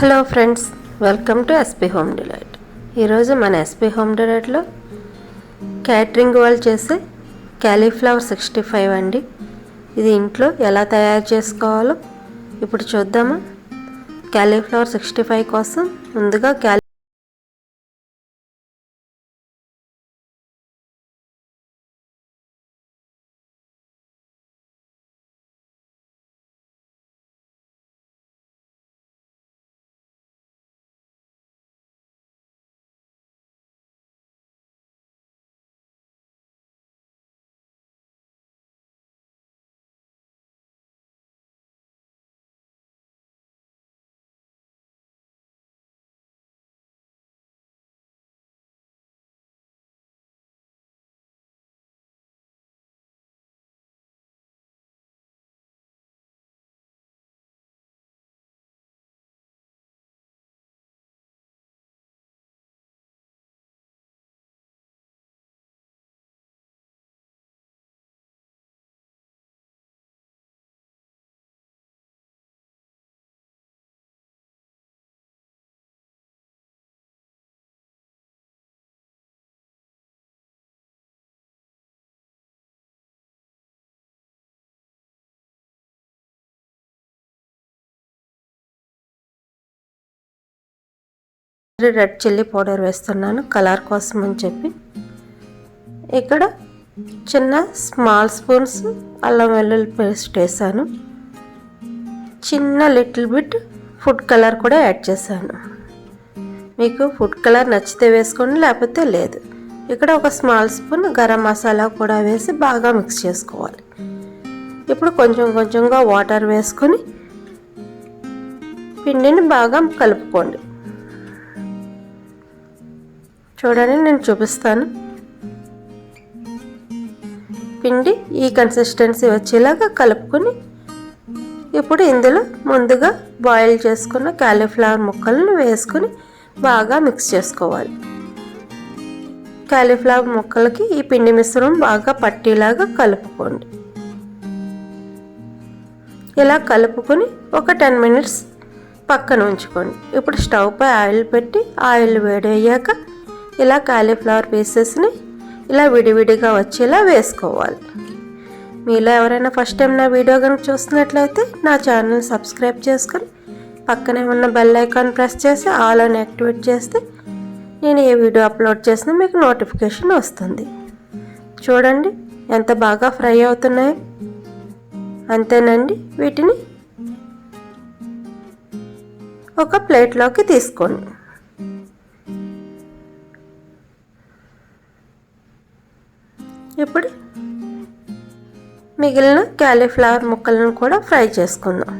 Hello friends welcome to SP home delight. ఈరోజు మన SP home డిలైట్లో catering వాళ్ళు చేసే క్యాలీఫ్లవర్ సిక్స్టీ ఫైవ్ అండి. ఇది ఇంట్లో ఎలా తయారు చేసుకోవాలో ఇప్పుడు చూద్దామా. క్యాలీఫ్లవర్ సిక్స్టీ ఫైవ్ కోసం ముందుగా క్యాలీ రెడ్ చిల్లీ పౌడర్ వేస్తున్నాను కలర్ కోసం అని చెప్పి. ఇక్కడ చిన్న స్మాల్ స్పూన్స్ అల్లం వెల్లుల్లి పేస్ట్ వేసాను. చిన్న లిటిల్ బిట్ ఫుడ్ కలర్ కూడా యాడ్ చేశాను. మీకు ఫుడ్ కలర్ నచ్చితే వేసుకోండి లేకపోతే లేదు. ఇక్కడ ఒక స్మాల్ స్పూన్ గరం మసాలా కూడా వేసి బాగా మిక్స్ చేసుకోవాలి. ఇప్పుడు కొంచెం కొంచెంగా వాటర్ వేసుకొని పిండిని బాగా కలుపుకోండి. చూడండి నేను చూపిస్తాను. పిండి ఈ కన్సిస్టెన్సీ వచ్చేలాగా కలుపుకొని ఇప్పుడు ఇందులో ముందుగా బాయిల్ చేసుకున్న క్యాలీఫ్లవర్ ముక్కలను వేసుకొని బాగా మిక్స్ చేసుకోవాలి. క్యాలీఫ్లవర్ ముక్కలకి ఈ పిండి మిశ్రమం బాగా పట్టేలాగా కలుపుకోండి. ఇలా కలుపుకొని ఒక టెన్ మినిట్స్ పక్కన ఉంచుకోండి. ఇప్పుడు స్టవ్ పై ఆయిల్ పెట్టి ఆయిల్ వేడయ్యాక ఇలా కాలీఫ్లవర్ పీసెస్ని ఇలా విడివిడిగా వచ్చేలా వేసుకోవాలి. మీలో ఎవరైనా ఫస్ట్ టైం నా వీడియో కనుక చూస్తున్నట్లయితే నా ఛానల్ సబ్స్క్రైబ్ చేసుకొని పక్కనే ఉన్న బెల్ ఐకాన్ ప్రెస్ చేసి ఆల్ అని యాక్టివేట్ చేస్తే నేను ఏ వీడియో అప్లోడ్ చేసినా మీకు నోటిఫికేషన్ వస్తుంది. చూడండి ఎంత బాగా ఫ్రై అవుతున్నాయో. అంతేనండి వీటిని ఒక ప్లేట్లోకి తీసుకోండి. ఇప్పుడు మిగిలిన క్యాలీఫ్లవర్ ముక్కలను కూడా ఫ్రై చేసుకుందాం.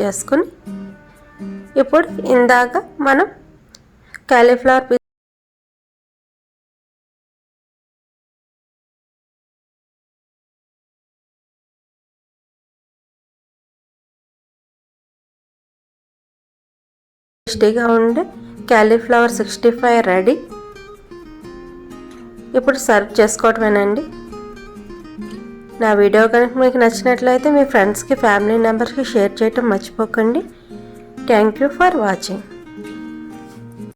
చేసుకుని ఇప్పుడు ఇందాక మనం క్యాలీఫ్లవర్ పీస్ టేస్టీగా ఉండే క్యాలీఫ్లవర్ సిక్స్టీ ఫైవ్ రెడీ ఇప్పుడు సర్వ్ చేసుకోవటమేనండి. నా వీడియో కనుక మీకు నచ్చినట్లయితే మీ ఫ్రెండ్స్కి ఫ్యామిలీ మెంబర్స్కి షేర్ చేయటం మర్చిపోకండి. Thank you for watching.